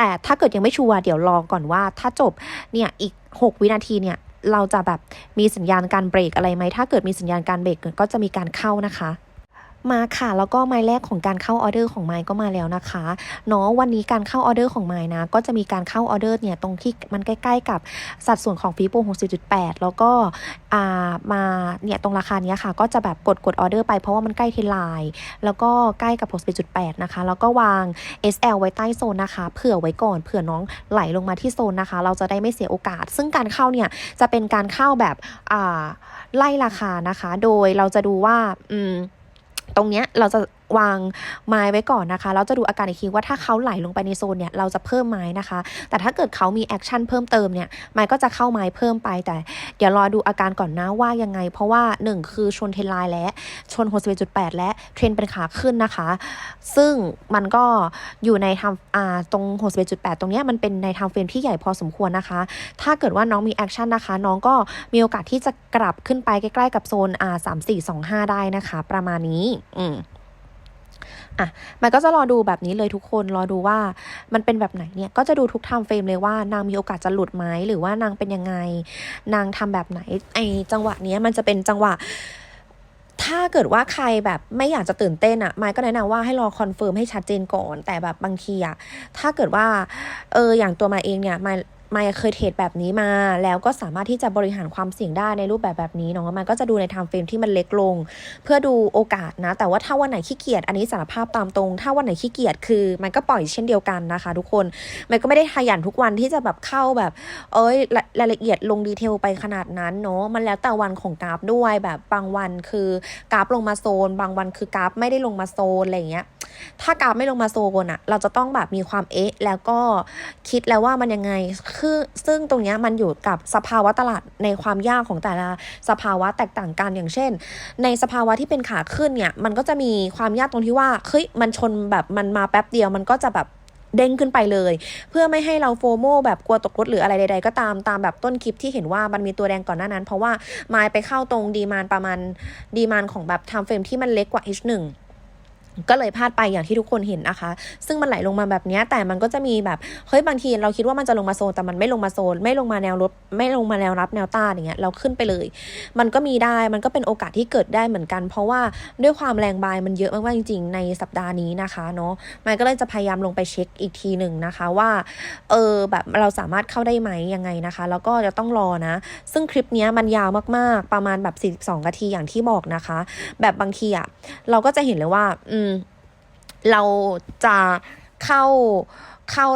แต่ถ้าเกิดยังไม่ชัวร์เดี๋ยวรอก่อนว่า ถ้าจบเนี่ยอีก 6 วินาทีเนี่ยเราจะแบบมีสัญญาณการเบรกอะไรไหมถ้าเกิดมีสัญญาณการเบรกก็จะมีการเข้านะคะ มาค่ะแล้วก็ไม้แรกของการเข้าออเดอร์ของไม้ก็มาแล้วนะคะเนาะวันนี้การเข้าออเดอร์ของไม้นะก็จะมีการเข้าออเดอร์เนี่ยตรงที่มันใกล้ ๆ กับสัดส่วนของฟีโป60.8 แล้วก็อ่ามาเนี่ยตรงราคานี้ค่ะ ก็จะแบบกดกดออเดอร์ไปเพราะว่ามันใกล้เทนไลน์แล้วก็ใกล้กับ61.8 นะคะ แล้วก็วาง SL ไว้ใต้โซนนะคะเผื่อไว้ก่อนเผื่อน้องไหลลงมาที่โซนนะคะ เราจะได้ไม่เสียโอกาส ซึ่งการเข้าเนี่ยจะเป็นการเข้าแบบอ่าไล่ราคานะคะ โดยเราจะดูว่าอืม ตรงเนี้ยเราจะ วางไม้ไว้ก่อนนะคะเราจะดูอาการอีกทีว่าถ้าเขาไหลลงไปในโซนเนี่ยเราจะเพิ่มไม้นะคะ แต่ถ้าเกิดเขามีแอคชั่นเพิ่มเติมเนี่ยไม้ก็จะเข้าไม้เพิ่มไปแต่เดี๋ยวรอดูอาการก่อนนะว่ายังไง เพราะว่า 1 คือชนเทรนไลน์และชน61.8 และเทรนเป็นขาขึ้นนะคะ ซึ่งมันก็อยู่ในทำอ่าตรง 61.8 ตรงเนี้ยมันเป็นในทำเฟรมที่ใหญ่พอสมควรนะคะ ถ้าเกิดว่าน้องมีแอคชั่นนะคะ น้องก็มีโอกาสที่จะกลับขึ้นไปใกล้ๆกับโซนอ่า3 4 2 5 ได้นะคะ ประมาณนี้ อืม อะมันก็จะรอดูแบบนี้เลยทุกคนรอดูว่ามันเป็นแบบไหนเนี่ยก็จะดูทุกไทม์เฟรมเลยว่านางมีโอกาสจะหลุดไหมหรือว่านางเป็นยังไง นางทำแบบไหนไอจังหวะเนี้ยมันจะเป็นจังหวะถ้าเกิดว่าใครแบบไม่อยากจะตื่นเต้นอะ่ะไมค์ก็แนะนำว่าให้รอคอนเฟิร์มให้ชัดเจนก่อน แต่แบบบางทีอะ่ะถ้าเกิดว่าเอออย่างตัวมาเองเนี่ยมา มาเคยเทรดแบบนี้มา แล้วก็สามารถที่จะบริหารความเสี่ยงได้ในรูปแบบแบบนี้เนาะมันก็จะดูในไทม์เฟรมที่มันเล็กลง เพื่อดูโอกาสนะ แต่ว่าถ้าวันไหนขี้เกียจอันนี้สารภาพตามตรง ถ้าวันไหนขี้เกียจคือ มันก็ปล่อยเช่นเดียวกันนะคะ ทุกคนมันก็ไม่ได้ขยันทุกวันที่จะแบบเข้าแบบ เอ้ยรายละเอียดลงดีเทลไปขนาดนั้นเนาะมันแล้วแต่วันของกราฟด้วยแบบบางวันคือกราฟลงมาโซน บางวันคือกราฟไม่ได้ลงมาโซนอะไรอย่างเงี้ย ถ้ากราฟไม่ลงมาโซนอะเราจะต้องแบบมีความเอ๊ะ แล้วก็คิดแล้วว่ามันยังไง คือซึ่งตรงนี้มันอยู่กับสภาวะตลาดในความยากของแต่ละสภาวะแตกต่างกันอย่างเช่น ในสภาวะที่เป็นขาขึ้นเนี่ย มันก็จะมีความยากตรงที่ว่าเฮ้ยมันชนแบบมันมาแป๊บเดียวมันก็จะแบบเด้งขึ้นไปเลย เพื่อไม่ให้เราโฟโมแบบกลัวตกรถหรืออะไรใด ๆ ก็ตามตามแบบต้นคลิปที่เห็นว่ามันมีตัวแดงก่อนหน้านั้น เพราะว่าไมายไปเข้าตรงดีมานประมาณดีมานของแบบทม์เฟรมที่มันเล็กกว่า H1 ก็เลยพลาดไปอย่างที่ทุกคนเห็นนะคะ ซึ่งมันไหลลงมาแบบนี้แต่มันก็จะมีแบบเฮ้ยบางทีเราคิดว่ามันจะลงมาโซนแต่มันไม่ลงมาโซน ไม่ลงมาแนวรับไม่ลงมาแนวรับแนวต้านอย่างเงี้ยเราขึ้นไปเลย มันก็มีได้มันก็เป็นโอกาสที่เกิดได้เหมือนกัน เพราะว่าด้วยความแรงบายมันเยอะมากๆจริง ๆ ในสัปดาห์นี้นะคะเนาะมันก็เลยจะพยายามลงไปเช็คอีกทีหนึ่งนะคะว่าเออแบบเราสามารถเข้าได้ไหมยังไงนะคะ แล้วก็จะต้องรอนะ ซึ่งคลิปนี้มันยาวมากๆ ประมาณแบบ 42นาทีอย่างที่บอกนะคะ แบบบางทีอะเราก็จะเห็นเลยว่าอืมเราจะเข้าเข้า